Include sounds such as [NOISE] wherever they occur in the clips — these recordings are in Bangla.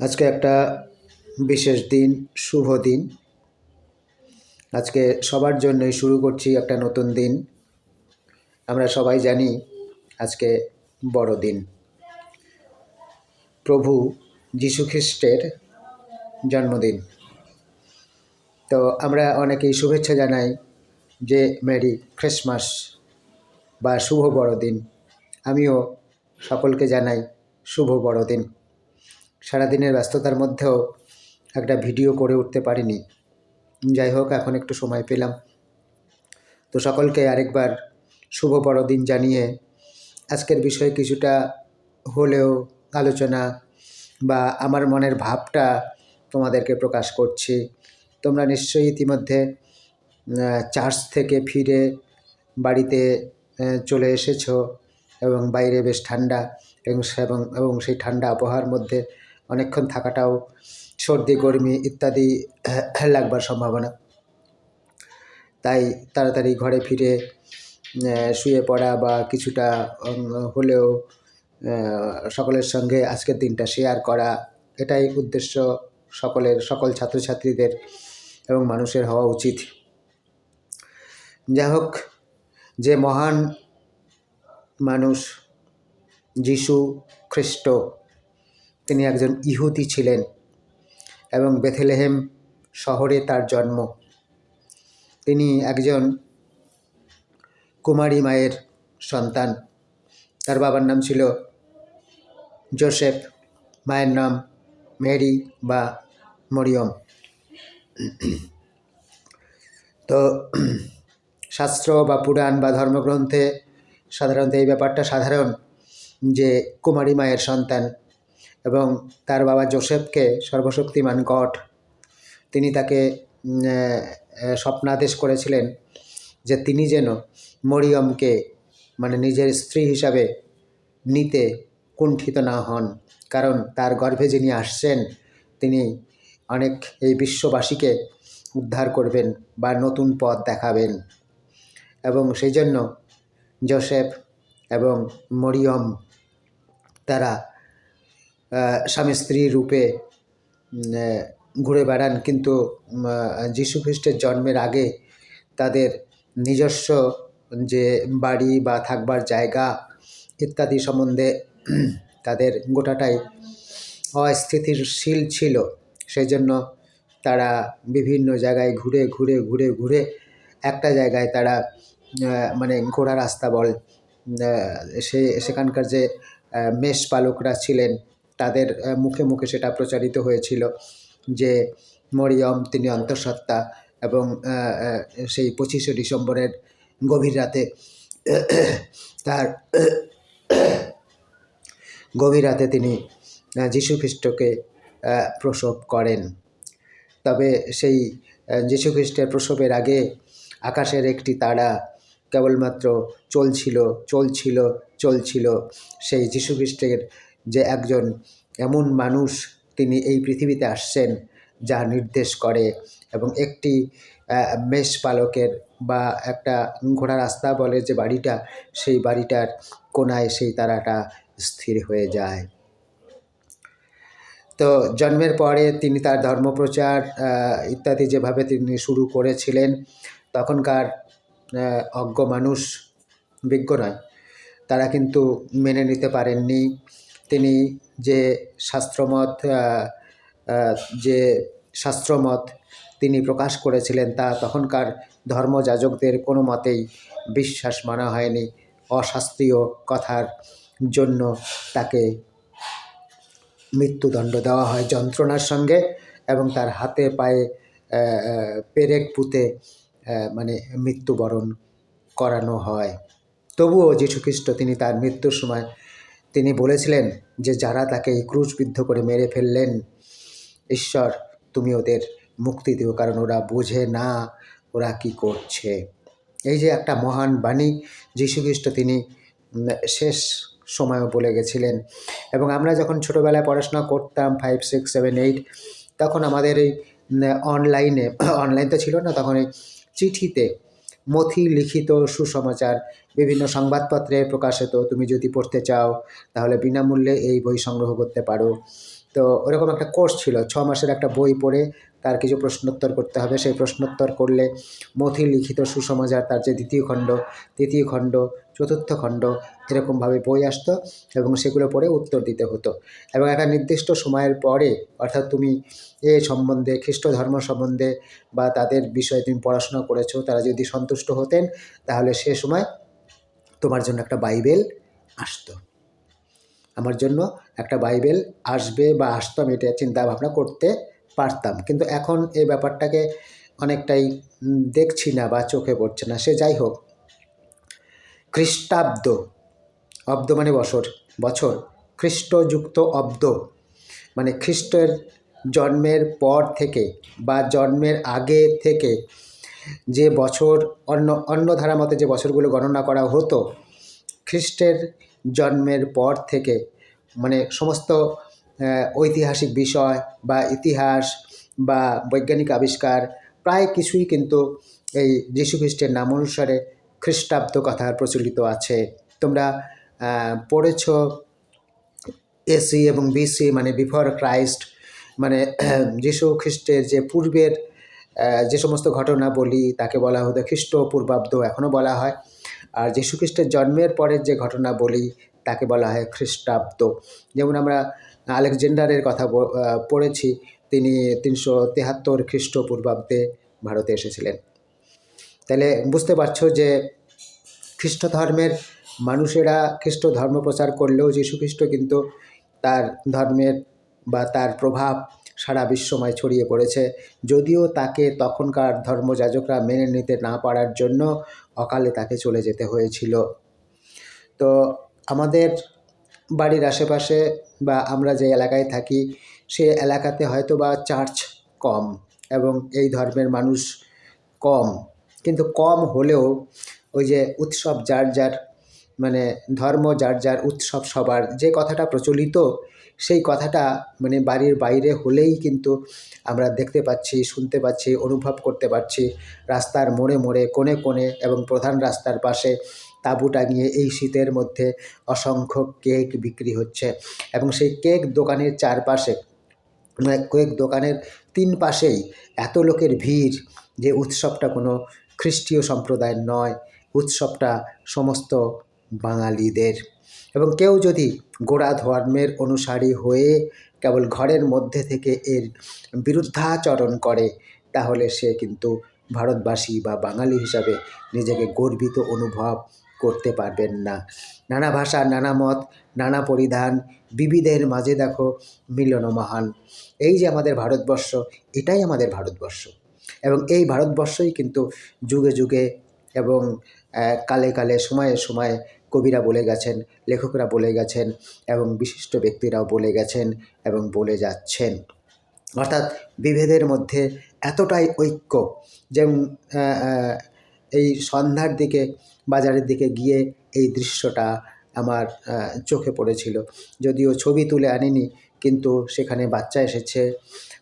আজকে একটা বিশেষ দিন, শুভ দিন। আজকে সবার জন্যই শুরু করছি একটা নতুন দিন। আমরা সবাই জানি আজকে বড়দিন প্রভু যীশু খ্রিস্টের জন্মদিন। তো আমরা অনেকেই শুভেচ্ছা জানাই যে মেরি ক্রিসমাস বা শুভ বড়দিন। আমিও সকলকে জানাই শুভ বড়দিন। সারাদিনের ব্যস্ততার মধ্যেও একটা ভিডিও করে উঠতে পারিনি। যাই হোক, এখন একটু সময় পেলাম। তো সকলকে আরেকবার শুভ বড়দিন জানিয়ে আজকের বিষয়ে কিছুটা হলেও আলোচনা বা আমার মনের ভাবটা তোমাদেরকে প্রকাশ করছি। তোমরা নিশ্চয়ই ইতিমধ্যে চার্চ থেকে ফিরে বাড়িতে চলে এসেছ এবং বাইরে বেশ ঠান্ডা এবং এবং সেই ঠান্ডা আবহাওয়ার মধ্যে অনেকক্ষণ থাকাটাও সর্দি, গরমি ইত্যাদি লাগবার সম্ভাবনা। তাই তাড়াতাড়ি ঘরে ফিরে শুয়ে পড়া বা কিছুটা হলেও সকলের সঙ্গে আজকের দিনটা শেয়ার করা, এটাই উদ্দেশ্য সকলের, সকল ছাত্রছাত্রীদের এবং মানুষের হওয়া উচিত। যাই হোক যে মহান মানুষ, যিশু খ্রিস্ট তিনি একজন ইহুদি ছিলেন এবং বেথেলেহেম শহরে তার জন্ম। তিনি একজন কুমারী মায়ের সন্তান। তার বাবার নাম ছিল জোসেফ, মায়ের নাম মেরি বা মরিয়ম। তো শাস্ত্র বা পুরাণ বা ধর্মগ্রন্থে সাধারণত এই ব্যাপারটা সাধারণ যে কুমারী মায়ের সন্তান এবং তার বাবা জোসেফকে সর্বশক্তিমান গড। তিনি তাকে স্বপ্নাদেশ করেছিলেন যে তিনি যেন মরিয়মকে মানে নিজের স্ত্রী হিসাবে নিতে কুণ্ঠিত না হন। কারণ তার গর্ভে যিনি আসছেন, তিনি অনেক এই বিশ্ববাসীকে উদ্ধার করবেন বা নতুন পথ দেখাবেন। এবং সেই জন্য জোসেফ এবং মরিয়ম তারা স্বামী স্ত্রী রূপে ঘুরে বেড়ান। কিন্তু যীশু খ্রিস্টের জন্মের আগে তাদের নিজস্ব যে বাড়ি বা থাকবার জায়গা ইত্যাদি সম্বন্ধে তাদের গোটাটাই অস্থিতিশীল ছিল। সেই জন্য তারা বিভিন্ন জায়গায় ঘুরে ঘুরে ঘুরে ঘুরে একটা জায়গায় তারা মানে ঘোড়া রাস্তা বল সে, সেখানকার যে মেষ পালকরা ছিলেন তাদের মুখে মুখে সেটা প্রচারিত হয়েছিল যে মরিয়ম তিনি অন্তঃসত্ত্বা এবং সেই পঁচিশে ডিসেম্বরের গভীর রাতে তার গভীর রাতে তিনি আহ, যীশু খ্রিস্টকে প্রসব করেন। তবে সেই আহ, যীশু খ্রিস্টের প্রসবের আগে আকাশের একটি তারা কেবলমাত্র চলছিল চলছিল চলছিল সেই যীশু খ্রিস্টের যে একজন এমন মানুষ তিনি এই পৃথিবীতে আসছেন, যা নির্দেশ করে এবং একটি মেষ পালকের বা একটা ঘোড়া রাস্তা বলে যে বাড়িটা, সেই বাড়িটার কোনায় সেই তারাটা স্থির হয়ে যায়। তো জন্মের পরে তিনি তার ধর্মপ্রচার ইত্যাদি যেভাবে তিনি শুরু করেছিলেন, তখনকার অজ্ঞ মানুষ বিজ্ঞ নয়। তারা কিন্তু মেনে নিতে পারেননি। তিনি যে শাস্ত্রমত যে শাস্ত্রমত তিনি প্রকাশ করেছিলেন তা তখনকার ধর্মযাজকদের কোনো মতেই বিশ্বাস মানা হয়নি। অশাস্ত্রীয় কথার জন্য তাকে মৃত্যুদণ্ড দেওয়া হয় যন্ত্রণার সঙ্গে এবং তার হাতে পায়ে পেরেক পুঁতে মানে মৃত্যুবরণ করানো হয়। তবুও যীশুখ্রিস্ট তিনি তার মৃত্যুর সময় তিনি বলেছিলেন যে, যারা তাকে ক্রুশবিদ্ধ করে মেরে ফেললেন, ঈশ্বর, তুমি ওদের মুক্তি দিও, কারণ ওরা বোঝে না ওরা কি করছে। এই যে একটা মহান বাণী, যীশুখ্রিস্ট তিনি শেষ সময়ও বলে গেছিলেন। এবং আমরা যখন ছোটোবেলায় পড়াশোনা করতাম ফাইভ সিক্স সেভেন এইট তখন আমাদের এই অনলাইনে অনলাইন [COUGHS] তো ছিল না, তখন এই চিঠিতে মথি লিখিত সুসমাচার, বিভিন্ন সংবাদপত্রে প্রকাশিত। তুমি যদি পড়তে চাও, তাহলে বিনামূল্যে এই বই সংগ্রহ করতে পারো। তো ওরকম একটা কোর্স ছিল। ছ মাসের একটা বই পড়ে তার কিছু প্রশ্নোত্তর করতে হবে। সেই প্রশ্নোত্তর করলে মথি লিখিত সুসমাচার তার যে দ্বিতীয় খণ্ড, তৃতীয় খণ্ড, চতুর্থ খণ্ড এরকমভাবে বই আসতো এবং সেগুলো পড়ে উত্তর দিতে হতো। এবং একটা নির্দিষ্ট সময়ের পরে, অর্থাৎ তুমি এ সম্বন্ধে, খ্রিস্ট ধর্ম সম্বন্ধে বা তাদের বিষয়ে তুমি পড়াশোনা করেছ, তারা যদি সন্তুষ্ট হতেন, তাহলে সে সময় তোমার জন্য একটা বাইবেল আসতো। আমার জন্য একটা বাইবেল আসবে বা আসতো, আমি এটা চিন্তা ভাবনা করতে পারতাম। কিন্তু এখন এই ব্যাপারটাকে অনেকটাই দেখছি না বা চোখে পড়ছে না। সে যাই হোক, খ্রিস্টাব্দ, অব্দ মানে বছর বছর। খ্রিস্টযুক্ত অব্দ মানে খ্রিস্টের জন্মের পর থেকে বা জন্মের আগে থেকে যে বছর, অন্য অন্য ধারা মতে যে বছরগুলো গণনা করা হতো, খ্রিস্টের জন্মের পর থেকে মানে সমস্ত ঐতিহাসিক বিষয় বা ইতিহাস বা বৈজ্ঞানিক আবিষ্কার প্রায় কিছুই কিন্তু এই যীশু খ্রিস্টের নাম অনুসারে খ্রিস্টাব্দ কথা প্রচলিত আছে। তোমরা পড়েছ এসি এবং বিসি মানে বিফোর ক্রাইস্ট মানে [CLEARS THROAT] যীশু খ্রিস্টের যে পূর্বের যে সমস্ত ঘটনা বলি, তাকে বলা হতো খ্রিস্ট পূর্বাব্দ এখনও বলা হয়। আর যীশু খ্রিস্টের জন্মের পরের যে ঘটনা বলি, তাকে বলা হয় খ্রিস্টাব্দ। যেমন আমরা আলেকজান্ডারের কথা পড়েছি, তিনি তিনশো তেহাত্তর খ্রিস্টপূর্বাব্দে ভারতে এসেছিলেন। তাহলে বুঝতে পারছ যে খ্রিস্ট ধর্মের মানুষেরা খ্রিস্ট ধর্ম প্রচার করলেও যীশু খ্রিস্ট কিন্তু তার ধর্মের বা তার প্রভাব সারা বিশ্বময় ছড়িয়ে পড়েছে। যদিও তাকে তখনকার ধর্মযাজকরা মেনে নিতে না পারার জন্য অকালে তাকে চলে যেতে হয়েছিল। তো আমাদের বাড়ির আশেপাশে বা আমরা যে এলাকায় থাকি, সে এলাকাতে হয়তো বা চার্চ কম এবং এই ধর্মের মানুষ কম। কিন্তু কম হলেও ওই যে উৎসব যার যার মানে ধর্ম যার যার, উৎসব সবার, যে কথাটা প্রচলিত সেই কথাটা মানে বাড়ির বাইরে হলেই কিন্তু আমরা দেখতে পাচ্ছি, শুনতে পাচ্ছি, অনুভব করতে পারছি। রাস্তার মোড়ে মোড়ে, কোণে কোণে এবং প্রধান রাস্তার পাশে তাঁবু টাঙিয়ে এই শীতের মধ্যে অসংখ্য কেক বিক্রি হচ্ছে এবং সেই কেক দোকানের চারপাশে মানে কেক দোকানের তিন পাশেই এত লোকের ভিড় যে উৎসবটা কোনো খ্রিস্টীয় সম্প্রদায়ের নয়, উৎসবটা সমস্ত বাঙালিদের। এবং কেউ যদি গোড়া ধর্মের অনুসারী হয়ে কেবল ঘরের মধ্যে থেকে এর বিরুদ্ধাচরণ করে, তাহলে সে কিন্তু ভারতবাসী বা বাঙালি হিসাবে নিজেকে গর্বিত অনুভব করতে পারবেন না। নানা ভাষা, নানা মত, নানা পরিধান, বিবিধের মাঝে দেখো মিলন মহান। এই যে আমাদের ভারতবর্ষ, এটাই আমাদের ভারতবর্ষ। এবং এই ভারতবর্ষই কিন্তু যুগে যুগে এবং কালে কালে, সময়ে সময়ে কবিরা বলে গেছেন, লেখকরা বলে গেছেন এবং বিশিষ্ট ব্যক্তিরাও বলে গেছেন এবং বলে যাচ্ছেন। অর্থাৎ বিভেদের মধ্যে এতটাই ঐক্য যেমন এই সন্ধ্যার দিকে, বাজারের দিকে গিয়ে এই দৃশ্যটা আমার চোখে পড়েছিল। যদিও ছবি তুলে আনিনি, কিন্তু সেখানে বাচ্চা এসেছে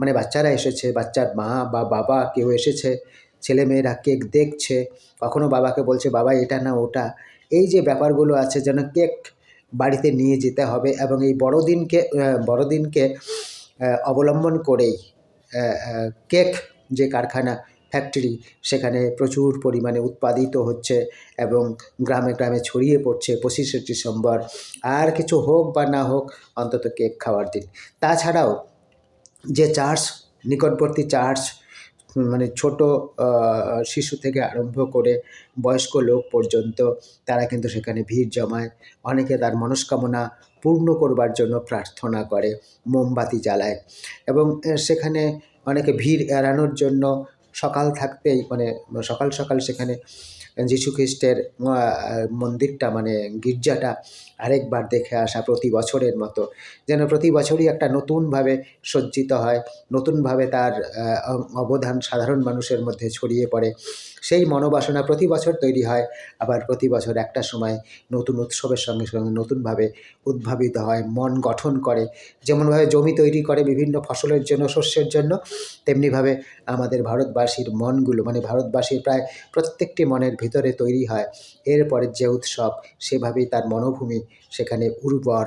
মানে বাচ্চারা এসেছে, বাচ্চার মা বা বাবা কেউ এসেছে, ছেলেমেয়েরা কেক দেখছে, কখনো বাবাকে বলছে, বাবা, এটা না, ওটা। এই যে ব্যাপারগুলো আছে যেন কেক বাড়িতে নিয়ে যেতে হবে এবং এই বড়দিনকে বড়দিনকে অবলম্বন করেই কেক যে কারখানা, ফ্যাক্টরি, সেখানে প্রচুর পরিমাণে উৎপাদিত হচ্ছে এবং গ্রামে গ্রামে ছড়িয়ে পড়ছে পঁচিশে ডিসেম্বর। আর কিছু হোক বা না হোক, অন্তত কেক খাওয়ার দিন। তাছাড়াও যে চার্চ নিকটবর্তী চার্চ মানে ছোট শিশু থেকে আরম্ভ করে বয়স্ক লোক পর্যন্ত তারা কিন্তু সেখানে ভিড় জমায়। অনেকে তার মনস্কামনা পূর্ণ করবার জন্য প্রার্থনা করে, মোমবাতি জ্বালায় এবং সেখানে অনেকে ভিড় এড়ানোর জন্য সকাল থাকতেই মানে সকাল সকাল সেখানে যীশু খ্রিস্টের মন্দিরটা মানে গির্জাটা আরেকবার দেখে আসা প্রতি বছরের মতো। যেন প্রতি বছরই একটা নতুনভাবে সজ্জিত হয়, নতুনভাবে তার অবদান সাধারণ মানুষের মধ্যে ছড়িয়ে পড়ে। সেই মনোবাসনা প্রতি বছর তৈরি হয়, আবার প্রতি বছর একটা সময় নতুন উৎসবের সঙ্গে সঙ্গে নতুনভাবে উদ্ভাবিত হয়, মন গঠন করে। যেমনভাবে জমি তৈরি করে বিভিন্ন ফসলের জন্য, শস্যের জন্য, তেমনিভাবে আমাদের ভারতবাসীর মনগুলো মানে ভারতবাসীর প্রায় প্রত্যেকটি মনের ভিতরে তৈরি হয়। এরপরের যে উৎসব, সেভাবেই তার মনোভূমি সেখানে উর্বর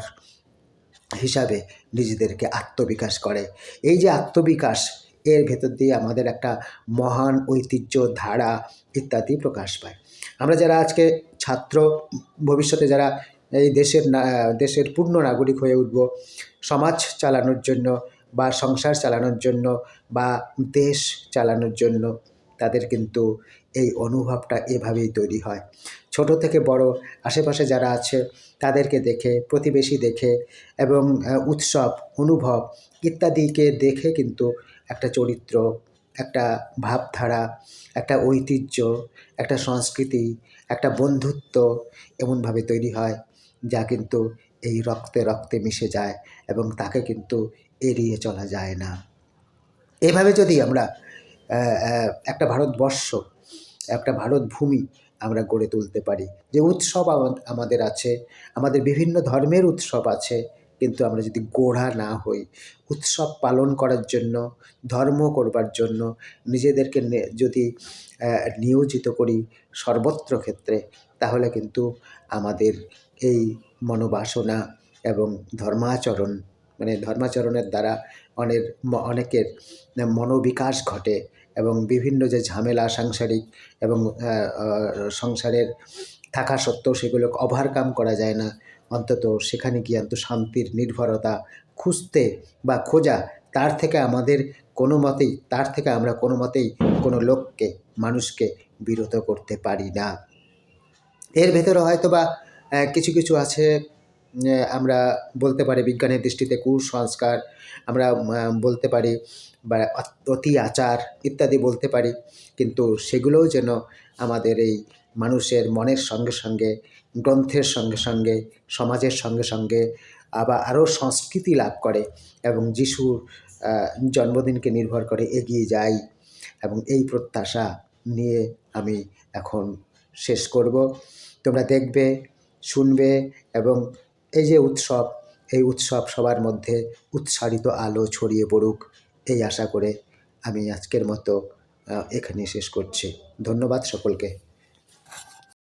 হিসাবে নিজেদেরকে আত্মবিকাশ করে। এই যে আত্মবিকাশ, এর ভেতর দিয়ে আমাদের একটা মহান ঐতিহ্য, ধারা ইত্যাদি প্রকাশ পায়। আমরা যারা আজকে ছাত্র, ভবিষ্যতে যারা এই দেশের দেশের পূর্ণ নাগরিক হয়ে উঠব, সমাজ চালানোর জন্য বা সংসার চালানোর জন্য বা দেশ চালানোর জন্য, তাদের কিন্তু এই অনুভবটা এভাবেই তৈরি হয়। ছোট থেকে বড়, আশেপাশে যারা আছে তাদেরকে দেখে, প্রতিবেশী দেখে এবং উৎসব, অনুভব ইত্যাদিকে দেখে কিন্তু একটা চরিত্র, একটা ভাবধারা, একটা ঐতিহ্য, একটা সংস্কৃতি, একটা বন্ধুত্ব এমনভাবে তৈরি হয় যা কিন্তু এই রক্তে রক্তে মিশে যায় এবং তাকে কিন্তু এড়িয়ে চলা যায় না। এভাবে যদি আমরা একটা ভারতবর্ষ, একটা ভারত ভূমি আমরা গড়ে তুলতে পারি। যে উৎসব আমাদের আছে, আমাদের বিভিন্ন ধর্মের উৎসব আছে, কিন্তু আমরা যদি গোড়া না হই, উৎসব পালন করার জন্য, ধর্ম করবার জন্য, নিজেদেরকে যদি নিয়োজিত করি সর্বত্র ক্ষেত্রে, তাহলে কিন্তু আমাদের এই মনোবাসনা এবং ধর্মাচরণ মানে ধর্মাচরণের দ্বারা অনেক অনেকের মনোবিকাশ ঘটে। এবং বিভিন্ন যে ঝামেলা সাংসারিক এবং সংসারের থাকা সত্ত্বেও সেগুলো ওভারকাম করা যায় না। অন্তত সেখানে গিয়ে অন্তত শান্তির নির্ভরতা খুঁজতে বা খোঁজা, তার থেকে আমাদের কোনো মতেই, তার থেকে আমরা কোনো মতেই কোনো লোককে, মানুষকে বিরত করতে পারি না। এর ভেতরে হয়তো বা কিছু কিছু আছে আমরা বলতে পারি বিজ্ঞানের দৃষ্টিতে কুসংস্কার, আমরা বলতে পারি বা অতি আচার ইত্যাদি বলতে পারি। কিন্তু সেগুলোও যেন আমাদের এই মানুষের মনের সঙ্গে সঙ্গে, গ্রন্থের সঙ্গে সঙ্গে, সমাজের সঙ্গে সঙ্গে আবার আরও সংস্কৃতি লাভ করে এবং যিশুর জন্মদিনকে নির্ভর করে এগিয়ে যাই এবং এই প্রত্যাশা নিয়ে আমি এখন শেষ করব। তোমরা দেখবে, শুনবে এবং এই যে উৎসব, এই উৎসব সবার মধ্যে উৎসারিত আলো ছড়িয়ে পড়ুক, এই আশা করে আমি আজকের মতো এখানে শেষ করছি। ধন্যবাদ সকলকে।